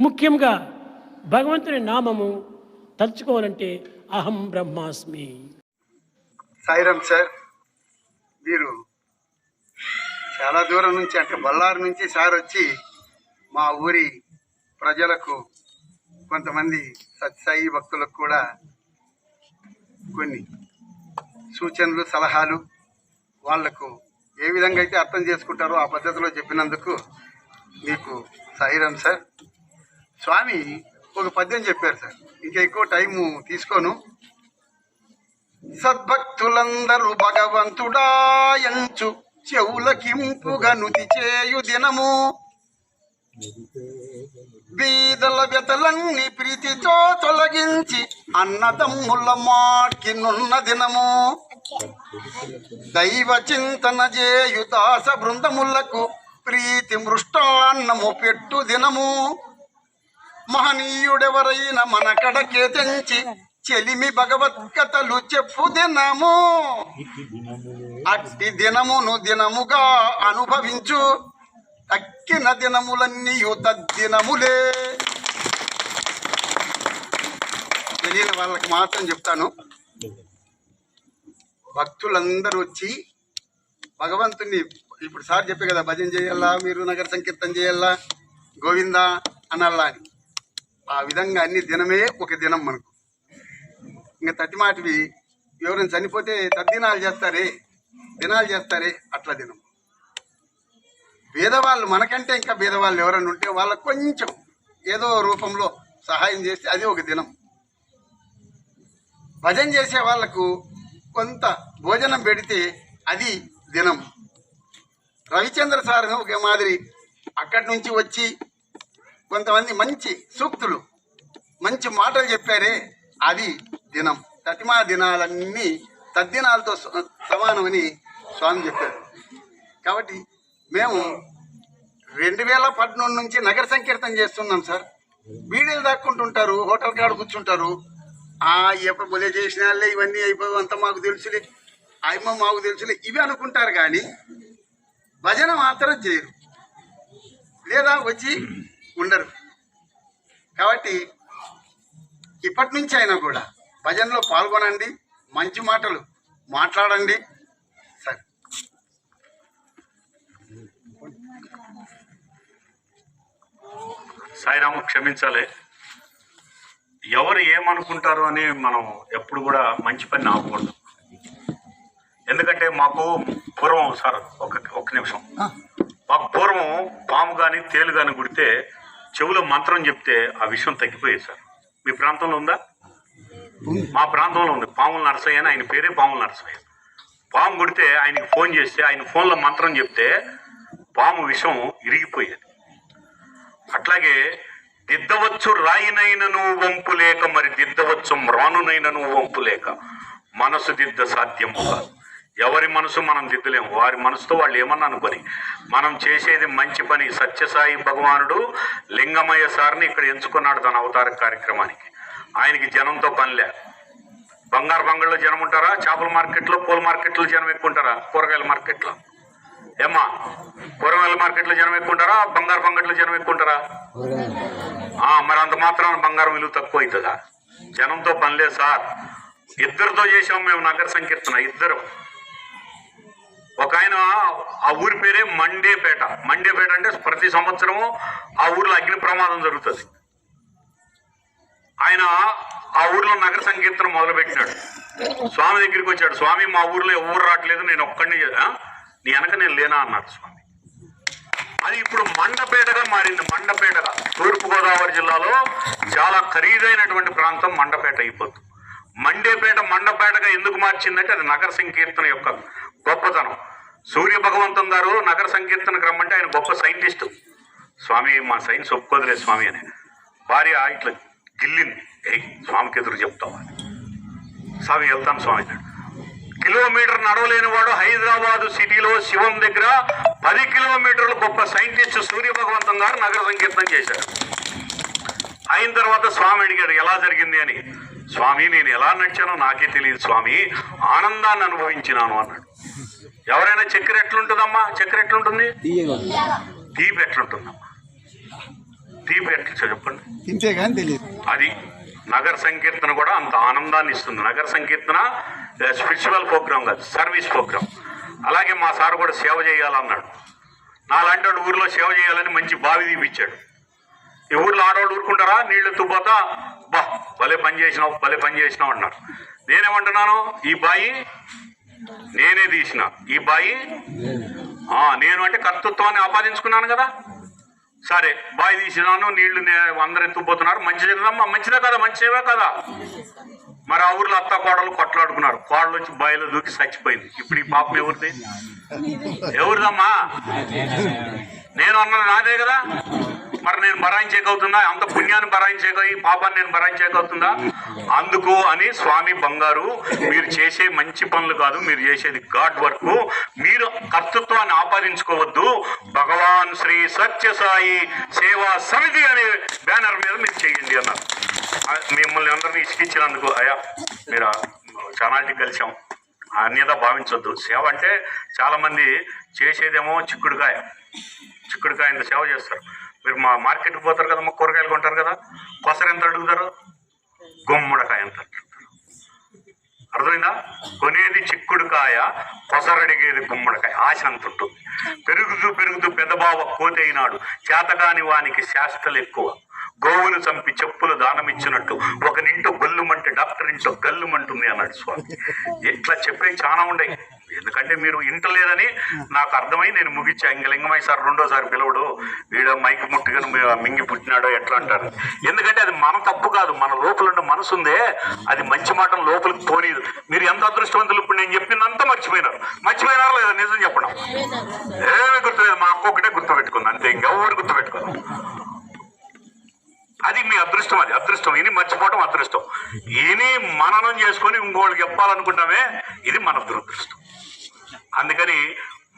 ముఖ్యంగా భగవంతుని నామము తలుచుకోవాలంటే అహం బ్రహ్మాస్మి. సాయిరామ్ సార్ మీరు చాలా దూరం నుంచి అంటే బళ్ళారు నుంచి సార్ వచ్చి మా ఊరి ప్రజలకు కొంతమంది సత్సాయి భక్తులకు కూడా కొన్ని సూచనలు సలహాలు వాళ్ళకు ఏ విధంగా అయితే అర్థం చేసుకుంటారో ఆ పద్ధతిలో చెప్పినందుకు మీకు సాయిరామ్ సార్ స్వామి ఒక పద్యం చెప్పారు సార్. ఇంకా ఎక్కువ టైము తీసుకోను. సద్భక్తులందరూ భగవంతుడాయంచు చెవులకింపుగా నుతి చేయు దినము. బీదల వ్యతలన్నీ ప్రీతితో తొలగించి అన్నదమ్ముల మాట్కి నున్న దినము. దైవ చింతన చేయుదాస బృందములకు ప్రీతి మృష్టాన్నము పెట్టు దినము. మహనీయుడెవరైన మన కడకే తెంచి చెలిమి భగవద్గతలు చెప్పు దినము అట్టి దినమును దినముగా అనుభవించు. తక్కిన దినములన్నీ తద్దినములే తెలియని వాళ్ళకి మాత్రం చెప్తాను. భక్తులందరూ వచ్చి భగవంతుని ఇప్పుడు సార్ చెప్పే కదా భజన చేయాలా మీరు? నగర సంకీర్తన చేయాలా? గోవిందా అనాలా అని ఆ విధంగా అన్ని దినమే ఒక దినం మనకు. ఇంకా తట్టి మాటివి ఎవరైనా చనిపోతే తద్దినాలు చేస్తారే దినాలు చేస్తారే అట్లా దినం. పేదవాళ్ళు మనకంటే ఇంకా పేదవాళ్ళు ఎవరైనా ఉంటే వాళ్ళకు కొంచెం ఏదో రూపంలో సహాయం చేస్తే అది ఒక దినం. భజన చేసే వాళ్ళకు కొంత భోజనం పెడితే అది దినం. రవిచంద్ర సార్ ఒక మాదిరి అక్కడి నుంచి వచ్చి కొంతమంది మంచి సూక్తులు మంచి మాటలు చెప్పారే అది దినం. తతిమా దినాలన్నీ తద్దినాలతో సమానమని స్వామి చెప్పారు. కాబట్టి మేము రెండు వేల పద్నాలుగు నుంచి నగర సంకీర్తన చేస్తున్నాం సార్. బీడీలు దాక్కుంటుంటారు హోటల్ కాడ కూర్చుంటారు. ఆ ఎప్పుడు బొలే చేసిన వాళ్ళే ఇవన్నీ అయిపోయి అంతా మాకు తెలుసులే ఆయమ్మ మాకు తెలుసులే ఇవి అనుకుంటారు కానీ భజన మాత్రం చేయరు. లేదా వచ్చి ఉండరు. కాబట్టి ఇప్పటి నుంచి అయినా కూడా భజనలో పాల్గొనండి మంచి మాటలు మాట్లాడండి. సరే. సాయిరాము క్షమించాలి. ఎవరు ఏమనుకుంటారు అని మనం ఎప్పుడు కూడా మంచి పని ఆపకూడదు. ఎందుకంటే మాకు పూర్వం సార్ ఒక ఒక నిమిషం. మాకు పూర్వం పాము కానీ తేలు కానీ కుడితే చెవులో మంత్రం చెప్తే ఆ విషయం తగ్గిపోయేది సార్. మీ ప్రాంతంలో ఉందా? మా ప్రాంతంలో ఉంది. పాముల నరసయ్య అని ఆయన పేరే పాముల నరసయ్య. పాము కొడితే ఆయనకి ఫోన్ చేస్తే ఆయన ఫోన్లో మంత్రం చెప్తే పాము విషం ఇరిగిపోయేది. అట్లాగే దిద్దవచ్చు రాయినైనను వంపు లేక మరి దిద్దవచ్చు మ్రానునైనను వంపు లేక మనసు దిద్ద సాధ్యం కాదు. ఎవరి మనసు మనం దిద్దులేము. వారి మనసుతో వాళ్ళు ఏమన్నా అనుకొని మనం చేసేది మంచి పని సత్యసాయి భగవానుడు లింగమయ్య సార్ని ఇక్కడ ఎంచుకున్నాడు తన అవతార కార్యక్రమానికి. ఆయనకి జనంతో పనిలే బంగారు బంగాళలో జనం ఉంటారా? చేపల మార్కెట్లో పూల మార్కెట్లో జనం ఎక్కువ ఉంటారా? కూరగాయల మార్కెట్లో. ఏమ్మా కూరగాయల మార్కెట్లో జనం ఎక్కువ ఉంటారా? బంగారు బంగట్లో జనం ఎక్కువ ఉంటారా? ఆ, మరి అంత మాత్రం బంగారం విలువ తక్కువ అవుతుందా? జనంతో పనిలే సార్. ఇద్దరితో చేసాం మేము నగర సంకీర్తన ఇద్దరు. ఒక ఆయన ఆ ఊరి పేరే మండేపేట. మండేపేట అంటే ప్రతి సంవత్సరము ఆ ఊర్లో అగ్ని ప్రమాదం జరుగుతుంది. ఆయన ఆ ఊర్లో నగర సంకీర్తన మొదలుపెట్టినాడు. స్వామి దగ్గరికి వచ్చాడు. స్వామి మా ఊర్లో ఎవరు రావట్లేదు నేను ఒక్కడిని నీ వెనక నేను లేనా? అన్నాడు స్వామి. అది ఇప్పుడు మండపేటగా మారింది. మండపేటగా తూర్పుగోదావరి జిల్లాలో చాలా ఖరీదైనటువంటి ప్రాంతం మండపేట అయిపోతుంది మండేపేట మండపేటగా ఎందుకు మార్చిందంటే అది నగర సంకీర్తన యొక్క గొప్పతనం. సూర్య భగవంతం గారు నగర సంకీర్తనకు రమ్మంటే ఆయన గొప్ప సైంటిస్టు. స్వామి మా సైన్స్ ఒప్పుకోదులే స్వామి అని. భార్య ఇట్లా గిల్లింది. ఏ స్వామికి ఎదురు చెప్తావా? అని. స్వామి వెళ్తాను స్వామి కిలోమీటర్ నడవలేని వాడు హైదరాబాదు సిటీలో శివం దగ్గర పది కిలోమీటర్లు గొప్ప సైంటిస్ట్ సూర్య భగవంతం గారు నగర సంకీర్తనం చేశాడు అయిన తర్వాత స్వామి అడిగాడు ఎలా జరిగింది? అని. స్వామి నేను ఎలా నడిచానో నాకే తెలియదు స్వామి. ఆనందాన్ని అనుభవించినాను అన్నాడు. ఎవరైనా చక్కెర ఎట్లుంటుందమ్మా? చక్కెర ఎట్లుంటుంది? తీపి ఎట్లుంటుందమ్మా తీపి ఎట్లా చెప్పండి? అది నగర సంకీర్తన కూడా అంత ఆనందాన్ని ఇస్తుంది. నగర సంకీర్తన స్పిరిచువల్ ప్రోగ్రామ్ కాదు సర్వీస్ ప్రోగ్రామ్ అలాగే మా సార్ కూడా సేవ చేయాలన్నాడు. నాలాంటి వాడు ఊర్లో సేవ చేయాలని మంచి బావి తీపిచ్చాడు. ఈ ఊర్లో ఆడవాళ్ళు ఊరుకుంటారా? నీళ్ళు ఎత్తుపోతా బా భలే పని చేసినావు భలే పని చేసినావు అన్నారు. నేనేమంటున్నాను? ఈ బాయి నేనే తీసిన. ఈ బాయి? నేను అంటే కర్తృత్వాన్ని ఆపాదించుకున్నాను కదా. సరే బాయి తీసినాను నీళ్ళు నే- అందరు ఎత్తుకుపోతున్నారు. మంచిదేనమ్మా మంచిదే కదా మంచిదే కదా. మరి ఆ ఊర్లో అత్త కోడలు కొట్లాడుకున్నారు. కోడలు వచ్చి బాయిలో దూకి చచ్చిపోయింది. ఇప్పుడు ఈ పాపం ఎవరిది? ఎవరిదమ్మా? నేను అన్నది నాదే కదా? నేను బరాయించేకవుతుందా అంత పుణ్యాన్ని బరాయించేక ఈ పాపాన్ని నేను బరాయించేకవుతుందా అందుకు అని స్వామి బంగారు మీరు చేసే మంచి పనులు కాదు మీరు చేసేది గాడ్ వర్క్. మీరు కర్తృత్వాన్ని ఆపాదించుకోవద్దు. భగవాన్ శ్రీ సత్యసాయి సేవా సమితి అనే బ్యానర్ మీద మీరు చేయండి అన్నారు. మిమ్మల్ని అందరినీ ఇసుకిచ్చినందుకు అయ్యా మీరు చానాటికి కలిసాం అన్యత భావించొద్దు. సేవ అంటే చాలా మంది చేసేదేమో చిక్కుడుకాయ. చిక్కుడుకాయ ఇంత సేవ చేస్తారు. మీరు మా మార్కెట్కి పోతారు కదా మా కూరగాయలు కొంటారు కదా కొసరు ఎంత అడుగుతారు? గుమ్మడికాయ ఎంత అడుగుతారు? అర్థమైందా? కొనేది చిక్కుడుకాయ కొసరడిగేది గుమ్మడికాయ. ఆశ అంత ఉంటుంది. పెరుగుతూ పెరుగుతూ పెద్దబావ కోతి అయినాడు. చేతగాని వానికి శాస్త్రలు ఎక్కువ. గోవులు చంపి చెప్పులు దానమిచ్చినట్టు ఒక నింటో గొల్లుమంటే డాక్టర్ ఇంటో గల్లుమంటుంది అన్నాడు స్వామి. ఇట్లా చెప్పేవి చాలా ఉన్నాయి ఎందుకంటే మీరు ఇంటలేదని నాకు అర్థమై నేను ముగిచ్చా ఇంక లింగమయ్య సార్ రెండోసారి పిలవడు. వీడ మైకి ముట్టుకొని మీ- మింగి పుట్టినాడో ఎట్లా అంటారు. ఎందుకంటే అది మన తప్పు కాదు. మన లోపల మనసు ఉందే. అది మంచి మాటలు లోపలికి పోనీదు. మీరు ఎంత అదృష్టవంతులు ఇప్పుడు నేను చెప్పిందంతా మర్చిపోయినారు. మర్చిపోయినారా లేదా? నిజం చెప్పడం ఏమి గుర్తులేదు. మా అక్క ఒకటే గుర్తుపెట్టుకుంది. అంతే. ఇంకెవరు గుర్తుపెట్టుకోదు అది మీ అదృష్టం అది. అదృష్టం. ఇది మర్చిపోవడం అదృష్టం. ఇది మననం చేసుకొని ఇంకోళ్ళకి చెప్పాలనుకుంటామే. ఇది మన దురదృష్టం. అందుకని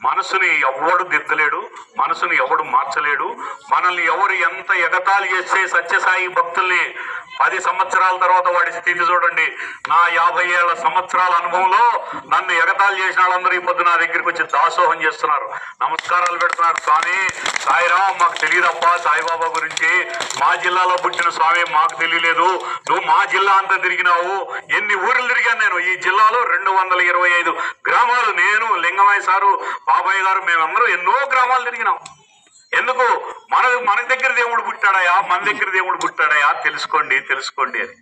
మనసుని ఎవడు దిద్దలేడు మనసుని ఎవడు మార్చలేడు మనల్ని ఎవరు ఎంత ఎగతాళి చేస్తే సత్యసాయి భక్తుల్ని పది సంవత్సరాల తర్వాత వాడి స్థితి చూడండి. నా యాభై ఏళ్ళ సంవత్సరాల అనుభవంలో నన్ను ఎగతాళి చేసిన వాళ్ళందరూ ఈ పొద్దు నా దగ్గరికి వచ్చి దాసోహం చేస్తున్నారు. నమస్కారాలు పెడుతున్నారు. స్వామి సాయిరామ్ మాకు తెలియదప్పా సాయిబాబా గురించి. మా జిల్లాలో పుట్టిన స్వామి మాకు తెలియలేదు. నువ్వు మా జిల్లా అంతా తిరిగినావు. ఎన్ని ఊర్లు తిరిగాను నేను? ఈ జిల్లాలో రెండు వందల ఇరవై ఐదు గ్రామాలు. నేను లింగమాయ సారు బాబాయ్ గారు మేమందరూ ఎన్నో గ్రామాలు తిరిగినాం. ఎందుకు? మన మన దగ్గర దేవుడు పుట్టాడయా? మన దగ్గర దేవుడు పుట్టాడయా? తెలుసుకోండి తెలుసుకోండి అని.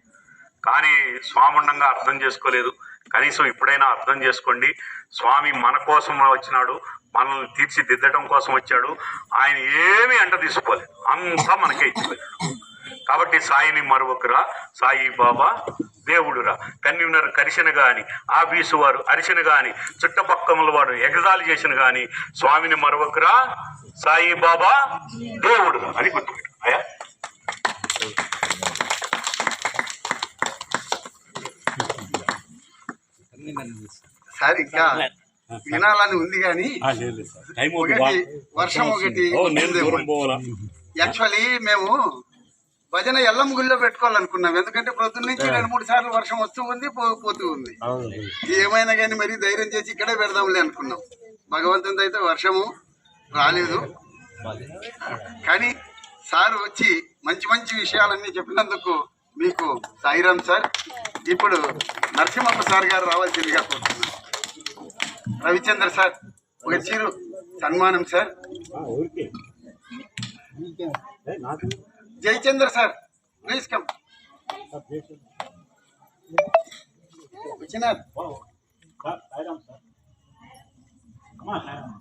కానీ స్వామి ఉండంగా అర్థం చేసుకోలేదు. కనీసం ఇప్పుడైనా అర్థం చేసుకోండి. స్వామి మన కోసం వచ్చినాడు మనల్ని తీర్చిదిద్దడం కోసం వచ్చాడు. ఆయన ఏమీ అంట తీసుకోలేదు. అంతా మనకే ఇచ్చిపోయాడు కాబట్టి సాయిని మరొకరా సాయి బాబా దేవుడురా. కన్వీనర్ కరిసిన గాని ఆఫీసు వారు అరిసిన గాని చుట్టపక్కల వారు ఎగజాలి చేసిన గాని స్వామిని మరొకరా సాయి బాబా దేవుడురా అని గుర్తుపెట్టు. అయ్యా. సార్ ఇంకా వినాలని ఉంది కానీ వర్షం ఒకటి యాక్చువల్లీ మేము భజన ఎల్లమ్మ గుళ్ళో పెట్టుకోవాలనుకున్నాం. ఎందుకంటే ప్రొద్దున్న నుంచి రెండు మూడు సార్లు వర్షం వస్తూ ఉంది పోతూ ఉంది. ఏమైనా కానీ మరి ధైర్యం చేసి ఇక్కడే పెడదాంలే అనుకున్నాం. భగవంతుని అయితే వర్షము రాలేదు. కానీ సార్ వచ్చి మంచి మంచి విషయాలన్నీ చెప్పినందుకు మీకు సాయిరామ్ సార్. ఇప్పుడు నరసింహప్ప సార్ గారు రావాల్సిందిగా కోరుతున్నాను రవిచంద్ర సార్ ఒక చిరు సన్మానం sir. Jayachandra sir please come. వచ్చినారు సార్,